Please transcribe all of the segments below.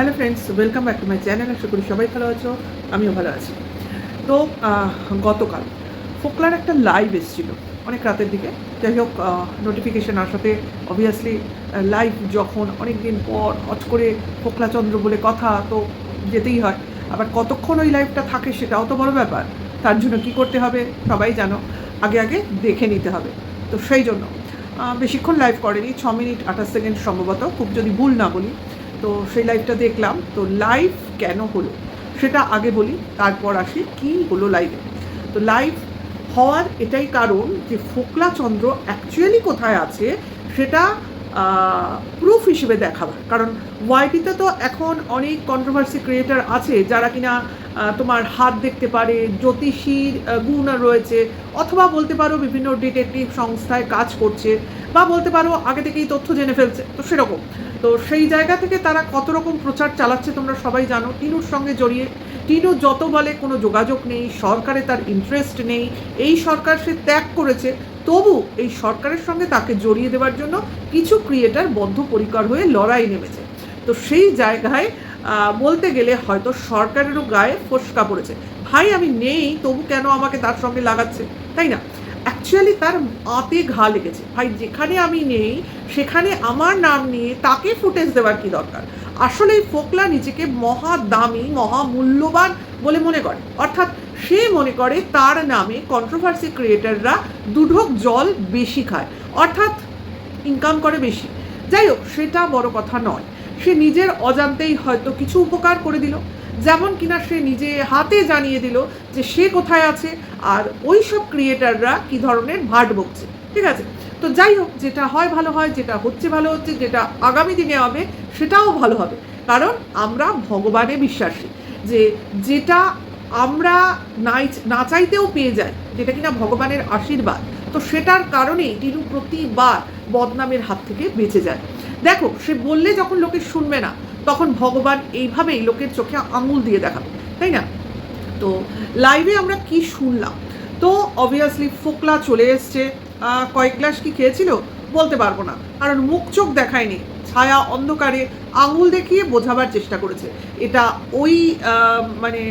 Hello friends welcome back to my channel আশা করি সবাই ভালো আছো, আমিও ভালো আছি। তো গতকাল ফোকলার একটা লাইভ এসেছিল, অনেক রাতের দিকে। যাই হোক নোটিফিকেশান আসাতে অবভিয়াসলি লাইভ যখন অনেক দিন পর হট করে ফোকলাচন্দ্র বলে কথা, তো যেতেই হয়। আবার কতক্ষণ ওই লাইভটা থাকে সেটাও তো বড় ব্যাপার। তার জন্য কি করতে হবে সবাই জানো, আগে আগে দেখে নিতে হবে। তো সেই জন্য বেশিক্ষণ লাইভ করেনি, ছ মিনিট আঠাশ সেকেন্ড সম্ভবত। খুব যদি ভুল না বলি তো সেই লাইভটা দেখলাম। তো লাইভ কেন হলো? সেটা আগে বলি, তারপর আসি কি হলো লাইভে তো লাইভ হওয়ার এটাই কারণ যে ফোকলা চন্দ্র অ্যাকচুয়ালি কোথায় আছে, সেটা প্রুফ হিসেবে দেখাবার। কারণ ওয়াইটিতে তো এখন অনেক কন্ট্রোভার্সি ক্রিয়েটার আছে, যারা কিনা তোমার হাত দেখতে পারে, জ্যোতিষীর গুণ রয়েছে, অথবা বলতে পারো বিভিন্ন ডিটেকটিভ সংস্থায় কাজ করছে, বা বলতে পারো আগে থেকেই তথ্য জেনে ফেলছে, তো সেরকম। তো সেই জায়গা থেকে তারা কত রকম প্রচার চালাচ্ছে তোমরা সবাই জানো। টিনুর সঙ্গে জড়িয়ে, টিনু যত বলে কোনো যোগাযোগ নেই, সরকারে তার ইন্টারেস্ট নেই, এই সরকার সে ত্যাগ করেছে, তবু এই সরকারের সঙ্গে তাকে জড়িয়ে দেওয়ার জন্য কিছু ক্রিয়েটার বদ্ধপরিকর হয়ে লড়াই নেমেছে। তো সেই জায়গায় বলতে গেলে হয়তো সরকারেরও গায়ে ফোসকা পড়েছে। ভাই, আমি নেই, তবু কেন আমাকে তার সঙ্গে লাগাচ্ছে? তাই না? অ্যাকচুয়ালি তার আতে ঘা লেগেছে। ভাই, যেখানে আমি নেই, সেখানে আমার নাম নিয়ে তাকে ফুটেজ দেওয়ার কি দরকার? আসলে এই ফোকলা নিজেকে মহা দামি মহা মূল্যবান বলে মনে করে। অর্থাৎ সে মনে করে তার নামে কন্ট্রোভার্সি ক্রিয়েটাররা দুঢোক জল বেশি খায়। অর্থাৎ ইনকাম করে বেশি। যাই হোক, সেটা বড় কথা নয়। সে নিজের অজান্তেই হয়তো কিছু উপকার করে দিল। যেমন কিনা সে নিজে হাতে জানিয়ে দিল যে সে কোথায় আছে আর ওই সব ক্রিয়েটাররা কি ধরনের ভাট বকছে। ঠিক আছে? তো যাই হোক, যেটা হয় ভালো হয়, যেটা হচ্ছে ভালো হচ্ছে, যেটা আগামী দিনে হবে, সেটাও ভালো হবে। কারণ আমরা ভগবানে বিশ্বাসী যে যেটা আমরা নাই, না চাইতেও পেয়ে যাই, যেটা কিনা ভগবানের আশীর্বাদ, তো সেটার কারণেই টিনু প্রতিবার বদনামের হাত থেকে বেঁচে যায়। দেখো, সে বললে যখন লোকে শুনবে না, তখন ভগবান এইভাবেই লোকের চোখে আঙুল দিয়ে দেখাবে, তাই না? তো লাইভে আমরা কি শুনলাম? তো অবভিয়াসলি ফোকলা চলে এসছে। কয়েক গ্লাস কি খেয়েছিল? বলতে পারব না। কারণ মুখ চোখ দেখায়নি, ছায়া অন্ধকারে আঙুল দেখিয়ে বোঝাবার চেষ্টা করেছে। এটা ওই মানে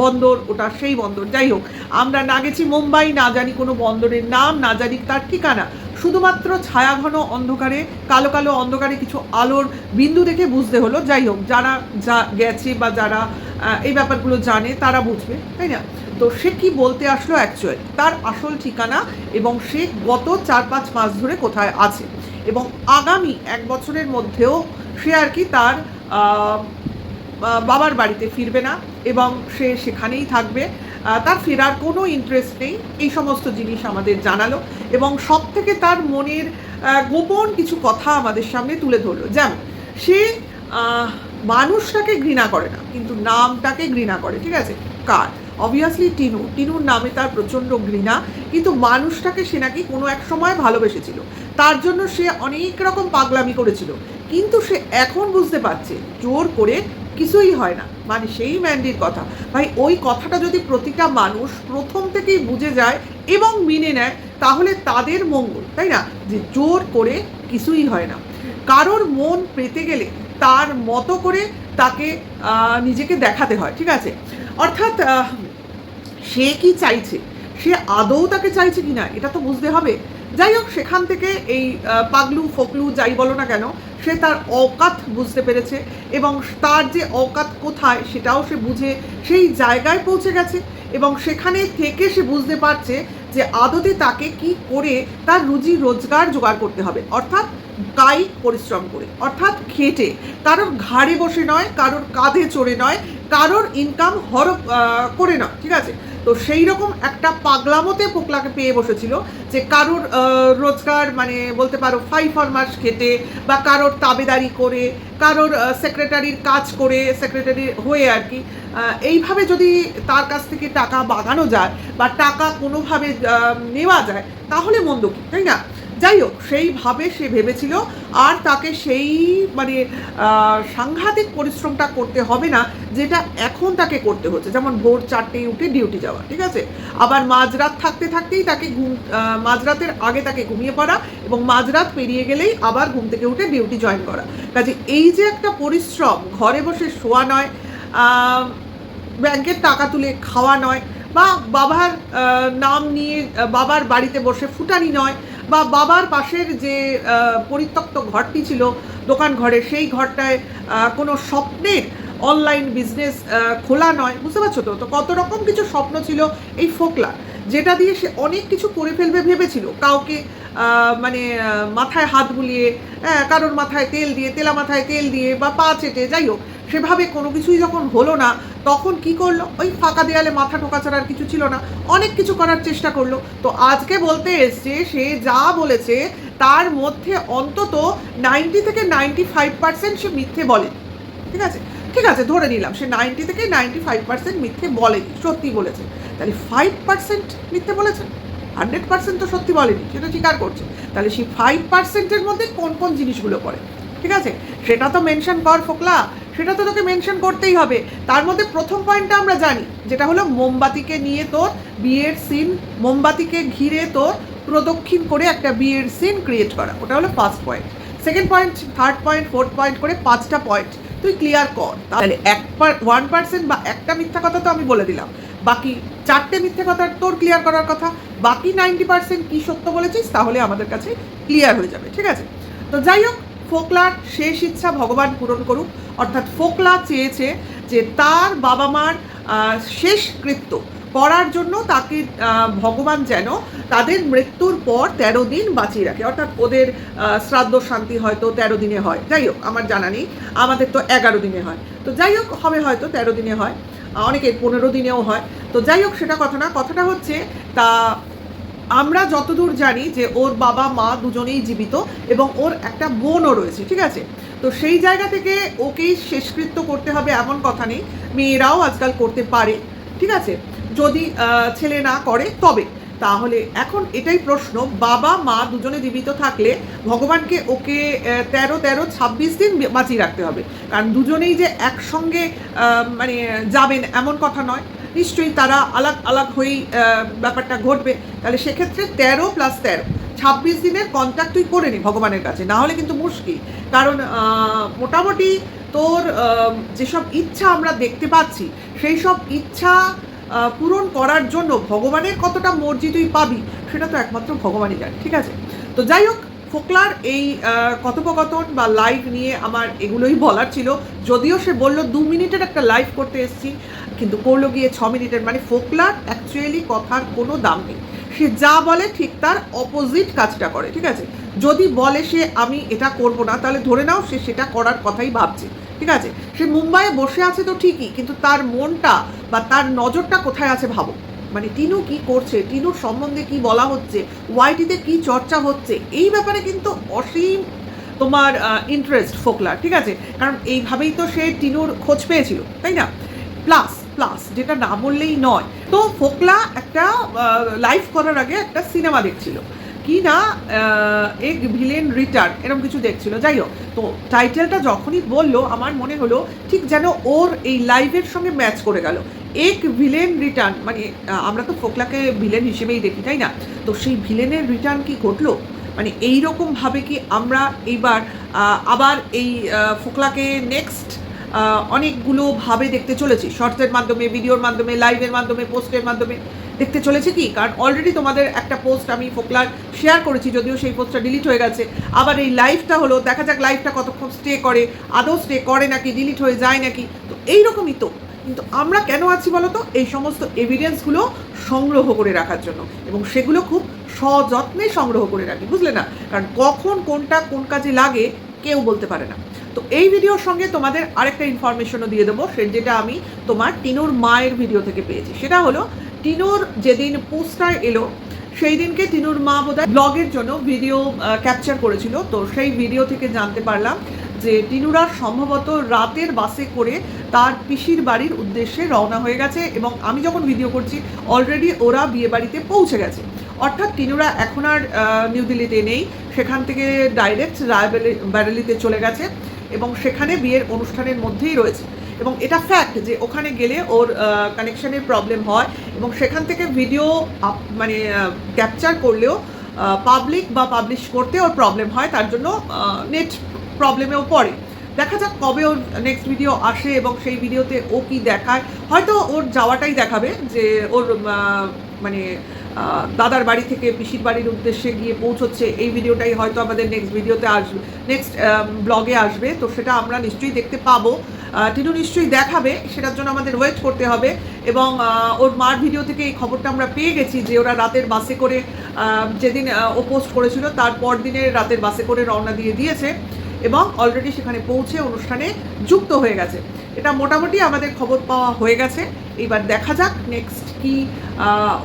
বন্দর, ওটা সেই বন্দর। যাই হোক, আমরা না গেছি মুম্বাই, না জানি কোনো বন্দরের নাম, না জানি তার ঠিকানা। শুধুমাত্র ছায়াঘন অন্ধকারে, কালো কালো অন্ধকারে কিছু আলোর বিন্দু দেখে বুঝতে হলো। যাই হোক, যারা যা গেছে বা যারা এই ব্যাপারগুলো জানে, তারা বুঝবে, তাই না? তো সে কি বলতে আসলো অ্যাকচুয়ালি তার আসল ঠিকানা এবং সে গত চার পাঁচ মাস ধরে কোথায় আছে? এবং আগামী এক বছরের মধ্যেও সে আর কি তার বাবার বাড়িতে ফিরবে না এবং সে সেখানেই থাকবে। তার ফেরার কোনো ইন্টারেস্ট নেই। এই সমস্ত জিনিস আমাদের জানালো এবং সব থেকে তার মনের গোপন কিছু কথা আমাদের সামনে তুলে ধরলো। যেমন, সে মানুষটাকে ঘৃণা করে না, কিন্তু নামটাকে ঘৃণা করে, ঠিক আছে? কার? অবভিয়াসলি টিনু। টিনুর নামে তার প্রচণ্ড ঘৃণা, কিন্তু মানুষটাকে সে নাকি কোনো এক সময় ভালোবেসেছিল। তার জন্য সে অনেক রকম পাগলামি করেছিল। কিন্তু সে এখন বুঝতে পারছে, জোর করে কিছুই হয় না। মানে সেই ম্যান্ডির কথা। ভাই, ওই কথাটা যদি প্রতিটা মানুষ প্রথম থেকেই বুঝে যায় এবং মেনে নেয়, তাহলে তাদের মঙ্গল, তাই না? যে জোর করে কিছুই হয় না। কারোর মন পেতে গেলে তার মতো করে তাকে নিজেকে দেখাতে হয়, ঠিক আছে? অর্থাৎ সে কি চাইছে? সে আদৌ তাকে চাইছে কিনা, এটা তো বুঝতে হবে। যাই হোক, সেখান থেকে এই পাগলু ফকলু যাই বলো না কেন, সে তার অকাত বুঝতে পেরেছে এবং তার যে অকাত কোথায় সেটাও সে বুঝে সেই জায়গায় পৌঁছে গেছে এবং সেখানে থেকে সে বুঝতে পারছে যে আদতে তাকে কি করে তার রুজি রোজগার জোগাড় করতে হবে। অর্থাৎ কায়িক পরিশ্রম করে, অর্থাৎ খেটে। কারোর ঘাড়ে বসে নয়, কারোর কাঁধে চড়ে নয়, কারোর ইনকাম হর করে নয়, ঠিক আছে? তো সেই রকম একটা পাগলামতে পোকলাকে পেয়ে বসেছিল যে কারোর রোজগার মানে বলতে পারো ফাইভ ফরমাস খেটে বা কারোর তাবেদারি করে, কারোর সেক্রেটারির কাজ করে সেক্রেটারি হয়ে আর কি এইভাবে যদি তার কাছ থেকে টাকা বাগানো যায় বা টাকা কোনোভাবে নেওয়া যায়, তাহলে মন্দ কি, তাই না? যাই হোক, সেইভাবে সে ভেবেছিল। আর তাকে সেই মানে সাংঘাতিক পরিশ্রমটা করতে হবে না, যেটা এখন তাকে করতে হচ্ছে। যেমন ভোর চারটেয় উঠে ডিউটি যাওয়া, ঠিক আছে? আবার মাঝরাত থাকতে থাকতেই তাকে ঘুম মাঝরাতের আগে তাকে ঘুমিয়ে পড়া এবং মাঝরাত পেরিয়ে গেলেই আবার ঘুম থেকে উঠে ডিউটি জয়েন করা। কাজে এই যে একটা পরিশ্রম, ঘরে বসে শোয়া নয় ব্যাংকের টাকা তুলে খাওয়া নয় বা বাবার নাম নিয়ে, বাবার বাড়িতে বসে ফুটানি নয় বা বাবার পাশের যে পরিত্যক্ত ঘরটি ছিল দোকান ঘরে, সেই ঘরটায় কোনো স্বপ্নের অনলাইন বিজনেস খোলা নয়। বুঝতে পারছ তো? তো কত রকম কিছু স্বপ্ন ছিল এই ফোকলা, যেটা দিয়ে সে অনেক কিছু করে ফেলবে ভেবেছিল। কাউকে মানে মাথায় হাত বুলিয়ে কারোর মাথায় তেল দিয়ে, তেলা মাথায় তেল দিয়ে বা পা চেটে, যাই হোক সেভাবে কোনো কিছুই যখন হলো না, তখন কি করল? ওই ফাঁকা দেয়ালে মাথা ঠোকা ছাড়া আর কিছু ছিল না। অনেক কিছু করার চেষ্টা করল। তো আজকে বলতে এসছে, সে যা বলেছে, তার মধ্যে অন্তত নাইনটি থেকে নাইনটি ফাইভ পার্সেন্ট সে মিথ্যে বলে। ঠিক আছে? ঠিক আছে, ধরে নিলাম, সে নাইনটি থেকে নাইনটি ফাইভ পার্সেন্ট মিথ্যে বলেনি, সত্যি বলেছে। তাহলে ফাইভ পার্সেন্ট মিথ্যে বলেছে? হান্ড্রেড পার্সেন্ট তো সত্যি বলেনি সেটা স্বীকার করছে। তাহলে সেই ফাইভ পার্সেন্টের মধ্যে কোন কোন জিনিসগুলো পড়ে ঠিক আছে? সেটা তো মেনশন কর ফোকলা। সেটা তো তোকে মেনশন করতেই হবে। তার মধ্যে প্রথম পয়েন্টটা আমরা জানি, যেটা হলো মোমবাতিকে নিয়ে তোর বিয়ের সিন মোমবাতিকে ঘিরে তোর প্রদক্ষিণ করে একটা বিয়ের সিন ক্রিয়েট করা। ওটা হলো first point second point third point fourth point করে পাঁচটা পয়েন্ট তুই ক্লিয়ার কর। তাহলে এক ওয়ান পার্সেন্ট বা একটা মিথ্যা কথা তো আমি বলে দিলাম। বাকি চারটে মিথ্যে কথা তোর ক্লিয়ার করার কথা। বাকি নাইনটি পার্সেন্ট কী সত্য বলেছিস তাহলে আমাদের কাছে ক্লিয়ার হয়ে যাবে, ঠিক আছে? তো যাই হোক, ফোকলার শেষ ইচ্ছা ভগবান পূরণ করুক। অর্থাৎ ফোকলা চেয়েছে যে তার বাবা মার শেষ কৃত্য করার জন্য তাকে ভগবান যেন তাদের মৃত্যুর পর তেরো দিন বাঁচিয়ে রাখে। অর্থাৎ ওদের শ্রাদ্ধ শান্তি হয়তো তেরো দিনে হয়। যাই হোক, আমার জানা নেই। আমাদের তো এগারো দিনে হয়। তো যাই হোক, হবে হয়তো তেরো দিনে হয়। অনেকের পনেরো দিনেও হয়। তো যাই হোক, সেটা কথা না। কথাটা হচ্ছে, তা আমরা যতদূর জানি যে ওর বাবা, মা দুজনেই জীবিত এবং ওর একটা বোনও রয়েছে, ঠিক আছে? তো সেই জায়গা থেকে ওকেই শেষকৃত্য করতে হবে এমন কথা নেই। মেয়েরাও আজকাল করতে পারে। ঠিক আছে? যদি ছেলে না করে, তবে। তাহলে এখন এটাই প্রশ্ন, বাবা, মা দুজনে জীবিত থাকলে ভগবানকে ওকে তেরো তেরো ছাব্বিশ দিন বাঁচিয়ে রাখতে হবে। কারণ দুজনেই যে একসঙ্গে মানে যাবেন এমন কথা নয়। নিশ্চয়ই তারা আলাগ আলাগ হয়েই ব্যাপারটা ঘটবে। তাহলে সেক্ষেত্রে তেরো প্লাস তেরো। ছাব্বিশ দিনের কন্ট্যাক্ট তুই করে নি ভগবানের কাছে। না হলে কিন্তু মুশকিল। কারণ মোটামুটি তোর যেসব ইচ্ছা আমরা দেখতে পাচ্ছি সেই সব ইচ্ছা পূরণ করার জন্য ভগবানের কতটা মর্জি তুই পাবি, সেটা তো একমাত্র ভগবানই জানে, ঠিক আছে? তো যাই হোক, ফোকলার এই কথোপকথন বা লাইভ নিয়ে আমার এগুলোই বলার ছিল। যদিও সে বলল দু মিনিটের একটা লাইভ করতে এসেছি, কিন্তু করল গিয়ে ছ মিনিটের। মানে ফোকলার অ্যাকচুয়ালি কথার কোনো দাম নেই। সে যা বলে ঠিক তার অপোজিট কাজটা করে, ঠিক আছে? যদি বলে সে, আমি এটা করব না, তাহলে ধরে নাও সে সেটা করার কথাই ভাবছে, ঠিক আছে? সে মুম্বাইয়ে বসে আছে তো ঠিকই, কিন্তু তার মনটা বা তার নজরটা কোথায় আছে ভাবো। মানে টিনু কি করছে, টিনুর সম্বন্ধে কি বলা হচ্ছে ওয়াইটিতে কি চর্চা হচ্ছে, এই ব্যাপারে কিন্তু অসীম তোমার ইন্টারেস্ট ফোকলার, ঠিক আছে? কারণ এইভাবেই তো সে টিনুর খোঁজ পেয়েছিল, তাই না? প্লাস প্লাস যেটা না বললেই নয় তো ফোকলা একটা লাইভ করার আগে একটা সিনেমা দেখছিল। কি না এক ভিলেন রিটার্ন, এরকম কিছু দেখছিল। যাই হোক, তো টাইটেলটা যখনই বলল, আমার মনে হলো ঠিক যেন ওর এই লাইভের সঙ্গে ম্যাচ করে গেল। এক ভিলেন রিটার্ন মানে আমরা তো ফোকলাকে ভিলেন হিসেবেই দেখি, তাই না? তো সেই ভিলেনের রিটার্ন কি ঘটলো? মানে এই রকম কি আমরা এইবার আবার এই ফোকলাকে নেক্সট অনেকগুলো ভাবে দেখতে চলেছি। শর্টসের মাধ্যমে, ভিডিওর মাধ্যমে, লাইভের মাধ্যমে, পোস্টের মাধ্যমে দেখতে চলেছে কি? কারণ অলরেডি তোমাদের একটা পোস্ট আমি ফোকলার শেয়ার করেছি, যদিও সেই পোস্টটা ডিলিট হয়ে গেছে। আবার এই লাইভটা হলো, দেখা যাক লাইভটা কতক্ষণ স্টে করে, আদৌ স্টে করে নাকি ডিলিট হয়ে যায় নাকি? তো এইরকমই তো। কিন্তু আমরা কেন আছি বলো তো এই সমস্ত এভিডেন্সগুলো সংগ্রহ করে রাখার জন্য। এবং সেগুলো খুব সযত্নে সংগ্রহ করে রাখি, বুঝলে না? কারণ কখন কোনটা কোন কাজে লাগে, কেউ বলতে পারে না। তো এই ভিডিওর সঙ্গে তোমাদের আরেকটা ইনফরমেশনও দিয়ে দেবো, সে যেটা আমি তোমার টিনুর মায়ের ভিডিও থেকে পেয়েছি। সেটা হলো, টিনুর যেদিন পোস্টটা এলো, সেই দিনকে টিনুর মা বোধহয় ব্লগের জন্য ভিডিও ক্যাপচার করেছিল। তো সেই ভিডিও থেকে জানতে পারলাম যে টিনুরা সম্ভবত রাতের বাসে করে তার পিসির বাড়ির উদ্দেশ্যে রওনা হয়ে গেছে এবং আমি যখন ভিডিও করছি অলরেডি ওরা বিয়ে বাড়িতে পৌঁছে গেছে। অর্থাৎ টিনুরা এখন আর নিউ দিল্লিতে নেই, সেখান থেকে ডাইরেক্ট রায়বেরেলিতে চলে গেছে। এবং সেখানে বিয়ের অনুষ্ঠানের মধ্যেই রয়েছে। এবং এটা ফ্যাক্ট যে ওখানে গেলে ওর কানেকশানের প্রবলেম হয় এবং সেখান থেকে ভিডিও মানে ক্যাপচার করলেও পাবলিক বা পাবলিশ করতে ওর প্রবলেম হয়, তার জন্য নেট প্রবলেমেও পড়ে। দেখা যাক কবে ওর নেক্সট ভিডিও আসে এবং সেই ভিডিওতে ও কি দেখায়। হয়তো ওর যাওয়াটাই দেখাবে যে ওর মানে দাদার বাড়ি থেকে পিসির বাড়ির উদ্দেশ্যে গিয়ে পৌঁছচ্ছে, এই ভিডিওটাই হয়তো আমাদের নেক্সট ভিডিওতে আসবে নেক্সট ব্লগে আসবে, তো সেটা আমরা নিশ্চয়ই দেখতে পাবো। টিনু নিশ্চয়ই দেখাবে, সেটার জন্য আমাদের ওয়েট করতে হবে এবং ওর মার ভিডিও থেকে এই খবরটা আমরা পেয়ে গেছি যে ওরা রাতের বাসে করে যেদিন ও পোস্ট করেছিল তারপর দিনে রাতের বাসে করে রওনা দিয়ে দিয়েছে এবং অলরেডি সেখানে পৌঁছে অনুষ্ঠানে যুক্ত হয়ে গেছে। এটা মোটামুটি আমাদের খবর পাওয়া হয়ে গেছে। এবার দেখা যাক নেক্সট কি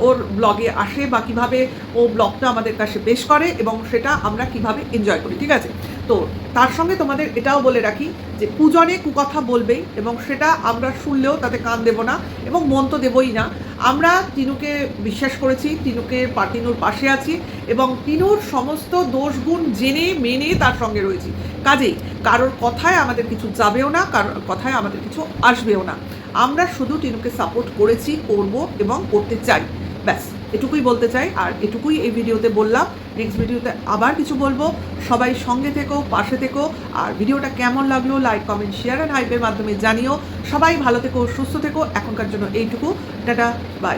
ওর ব্লগে আসে বা কীভাবে ও ব্লগটা আমাদের কাছে পেশ করে এবং সেটা আমরা কীভাবে এনজয় করি, ঠিক আছে? তো তার সঙ্গে তোমাদের এটাও বলে রাখি যে পূজনে কুকথা বলবেই এবং সেটা আমরা শুনলেও তাতে কান দেব না এবং মন তো দেবই না। আমরা তিনুকে বিশ্বাস করেছি, তিনুকে টিনুর পাশে আছি এবং টিনুর সমস্ত দোষগুণ জেনে, মেনে তার সঙ্গে রয়েছি। কাজেই কারোর কথায় আমাদের কিছু যাবেও না কারোর কথায় আমাদের কিছু আসবেও না। আমরা শুধু টিনুকে সাপোর্ট করেছি, করব এবং করতে চাই। ব্যাস। এটুকুই বলতে চাই, আর এটুকুই এই ভিডিওতে বললাম। নেক্সট ভিডিওতে আবার কিছু বলব। সবাই সঙ্গে থেকো, পাশে থেকো, আর ভিডিওটা কেমন লাগল লাইক, কমেন্ট শেয়ার অ্যান্ড হাইপের মাধ্যমে জানিও। সবাই ভালো থেকো, সুস্থ থেকো। এখনকার জন্য এইটুকু। Tata bye